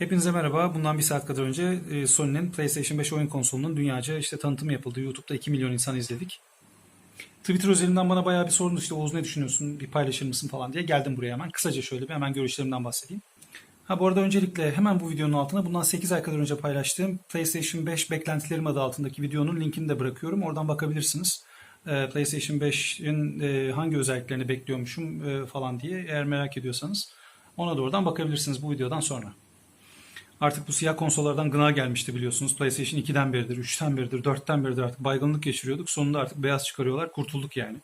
Hepinize merhaba. Bundan bir saat kadar önce e, Sony'nin PlayStation 5 oyun konsolunun dünyaca işte tanıtımı yapıldı. YouTube'da 2 milyon insan izledik. Twitter üzerinden bana bayağı bir sorun işte Oğuz ne düşünüyorsun bir paylaşır mısın falan diye geldim buraya hemen. Kısaca şöyle bir hemen görüşlerimden bahsedeyim. Ha bu arada öncelikle hemen bu videonun altına bundan 8 ay kadar önce paylaştığım PlayStation 5 beklentilerim adı altındaki videonun linkini de bırakıyorum. Oradan bakabilirsiniz. Ee, PlayStation 5'in e, hangi özelliklerini bekliyormuşum e, falan diye eğer merak ediyorsanız ona da oradan bakabilirsiniz bu videodan sonra. Artık bu siyah konsollardan gına gelmişti biliyorsunuz. PlayStation 2'den beridir, 3'ten beridir, 4'ten beridir artık baygınlık geçiriyorduk. Sonunda artık beyaz çıkarıyorlar. Kurtulduk yani.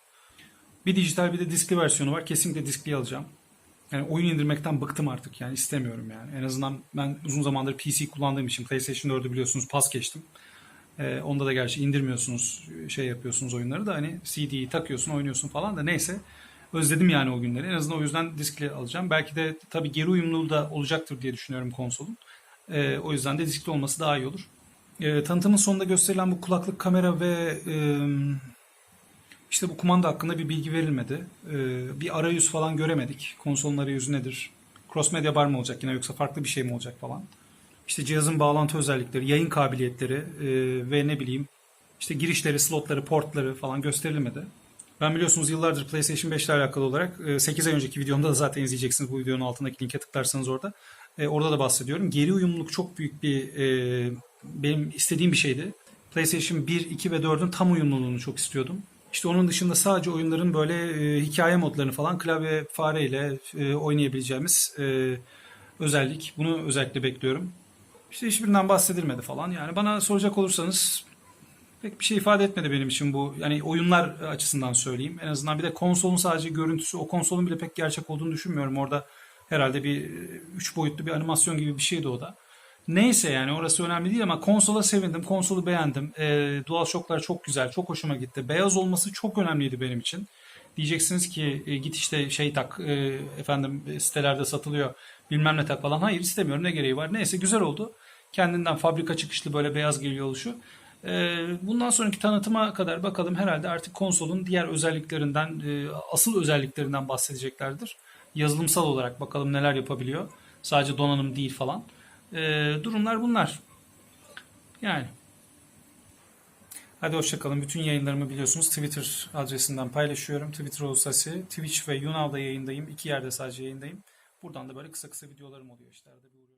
Bir dijital bir de diskli versiyonu var. Kesinlikle diskli alacağım. Yani oyun indirmekten bıktım artık yani istemiyorum yani. En azından ben uzun zamandır PC kullandığım için PlayStation 4'ü biliyorsunuz pas geçtim. Ee, onda da gerçi indirmiyorsunuz, şey yapıyorsunuz oyunları da hani CD'yi takıyorsun, oynuyorsun falan da neyse. Özledim yani o günleri. En azından o yüzden diskli alacağım. Belki de tabii geri uyumluluğu da olacaktır diye düşünüyorum konsolun. Ee, o yüzden de diskli olması daha iyi olur. Ee, tanıtımın sonunda gösterilen bu kulaklık kamera ve e, işte bu kumanda hakkında bir bilgi verilmedi. Ee, bir arayüz falan göremedik. Konsolun arayüzü nedir? Cross medya bar mı olacak yine yoksa farklı bir şey mi olacak falan. İşte cihazın bağlantı özellikleri, yayın kabiliyetleri e, ve ne bileyim işte girişleri, slotları, portları falan gösterilmedi. Ben biliyorsunuz yıllardır PlayStation 5 ile alakalı olarak e, 8 ay önceki videomda da zaten izleyeceksiniz bu videonun altındaki linke tıklarsanız orada. E, orada da bahsediyorum. Geri uyumluluk çok büyük bir e, benim istediğim bir şeydi. PlayStation 1, 2 ve 4'ün tam uyumluluğunu çok istiyordum. İşte onun dışında sadece oyunların böyle e, hikaye modlarını falan klavye fareyle e, oynayabileceğimiz e, özellik. Bunu özellikle bekliyorum. İşte hiçbirinden bahsedilmedi falan. Yani bana soracak olursanız pek bir şey ifade etmedi benim için bu. Yani oyunlar açısından söyleyeyim. En azından bir de konsolun sadece görüntüsü, o konsolun bile pek gerçek olduğunu düşünmüyorum. Orada herhalde bir e, üç boyutlu bir animasyon gibi bir şeydi o da. Neyse yani orası önemli değil ama konsola sevindim. Konsolu beğendim. E, DualShock'lar çok güzel. Çok hoşuma gitti. Beyaz olması çok önemliydi benim için. Diyeceksiniz ki e, git işte şey tak e, efendim e, sitelerde satılıyor bilmem ne tak falan. Hayır istemiyorum ne gereği var. Neyse güzel oldu. Kendinden fabrika çıkışlı böyle beyaz geliyor oluşu. E, bundan sonraki tanıtıma kadar bakalım herhalde artık konsolun diğer özelliklerinden, e, asıl özelliklerinden bahsedeceklerdir. Yazılımsal olarak bakalım neler yapabiliyor. Sadece donanım değil falan. E, durumlar bunlar. Yani. Hadi hoşçakalın. Bütün yayınlarımı biliyorsunuz Twitter adresinden paylaşıyorum. Twitter Ulusasi, Twitch ve YouNow'da yayındayım. İki yerde sadece yayındayım. Buradan da böyle kısa kısa videolarım oluyor işte. Arada bir.